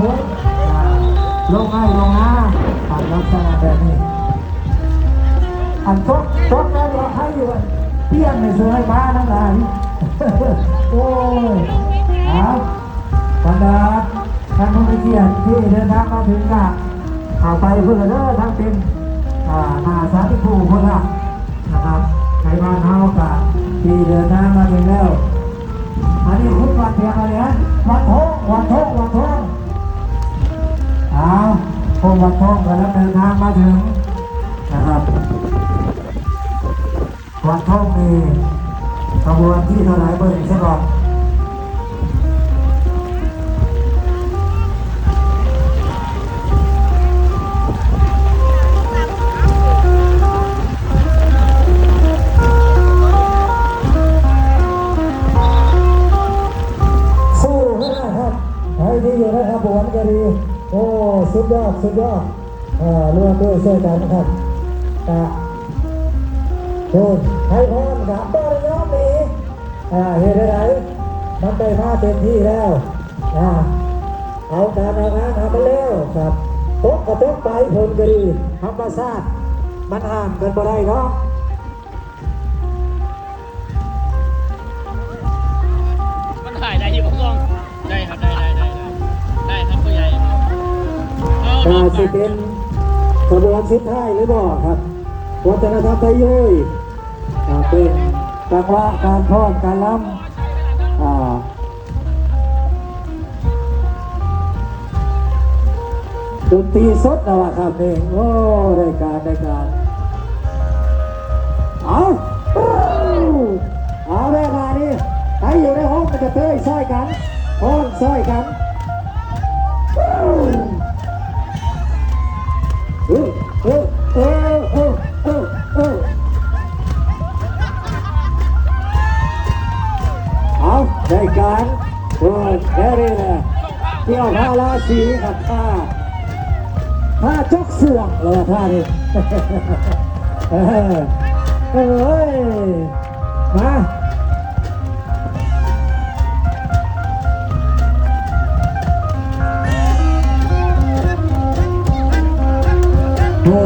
ผลอ่าลงให้ลงนะผ่านลักษณะแบบนี้ อันชกชกแล้วเราให้อยู่เปี้ยงในสวยมาทั้งหลายโอ้ยครับบรรดาท่านผู้มีเกียรติที่เดินทางมาถึงกะเอาไปเพื่อเด้อทั้งเป็นอาหน้าสาธุภูมิคนละนะครับในบ้านเฮากะที่เดินทางมาถึงแล้วอันนี้คุณวัดเพียงอะไรนะวัดทงวัดทงวัดทงเอา พงวัดทงกันแล้วเดินทางมาถึงนะครับวัดทงมีขบวนที่เท่าไหร่เบอร์หนึ่งซะก่อนสู้นะครับให้ดีอยู่นะครับผมก็ดี โอ้สุดยอดสุดยอดอ่าร่วมด้วยช่วยกันนะครับอ่าโอ้ให้พร้อมกับต้นรับหนีอ่าเห็นอะไรมันได้มาเต็มที่แล้วอ่าเอาการเอางานทำมาแล้วครับตกก็ตกไปผลก็ดีธรรมชาติมันห้ามกันบ่ได้เนาะ สิเป็นขบวนสุดท้ายหรือเปล่าครับ วัฒนธรรมไทยยุยอ่าเป็นจังหวะการทอดการล้ำดนตรีสดนะวะครับนี่โอ้ได้การได้การเอาเอาแม่มานี่ใครอยู่ในห้องมันจะเต้ยซ้อยกันห้องซ้อยกัน เอาได้การโอ้ยแค่นี้แหละเที่ยวพาราสีกับท่าท่าจกเสื่องเลยท่านี้เออเอ้ยมา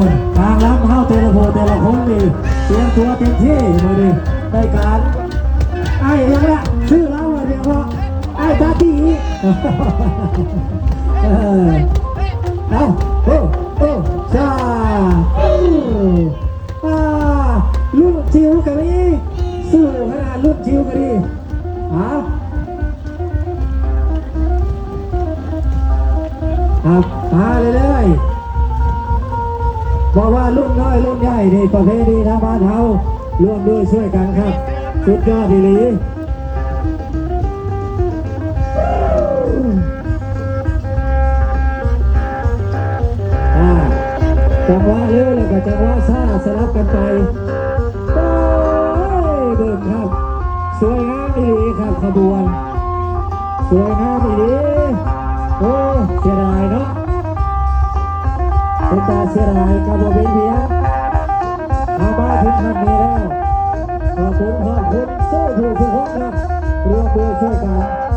ยทางล้ำเข้าแต่ละโพแต่ละคนนี่เตรียมตัวเต็มที่เลยดิได้การไอ้ยังไงชื่อเราอะเรียกว่าไอ้ตาตีเอาโอ้โอ้ชาอารุ่นจิ๋วกันนี่สู้ขนาดรุ่นจิ๋วกันนี่เอาครับมาเรื่อย ๆบอกว่ารุ่นน้อยรุ่นใหญ่นี่ประเพณีทางบ้านเฮาร่วมด้วยช่วยกันครับ สุดยอดดีหลีจังหวะเร็วแล้วก็จังหวะช้าสลับกันไปโอ้ยเบิ่งครับ สวยงามดีหลีครับขบวน สวยงามดีหลีโอ้เสียดายเนาะ ตาเสียหายกับบ่เป็นเพียมาบ้าถึงขั้นนี้แล้วขอบคุณขอบคุณสู้ผู้ทุกคนครับรวมด้วยช่วยกัน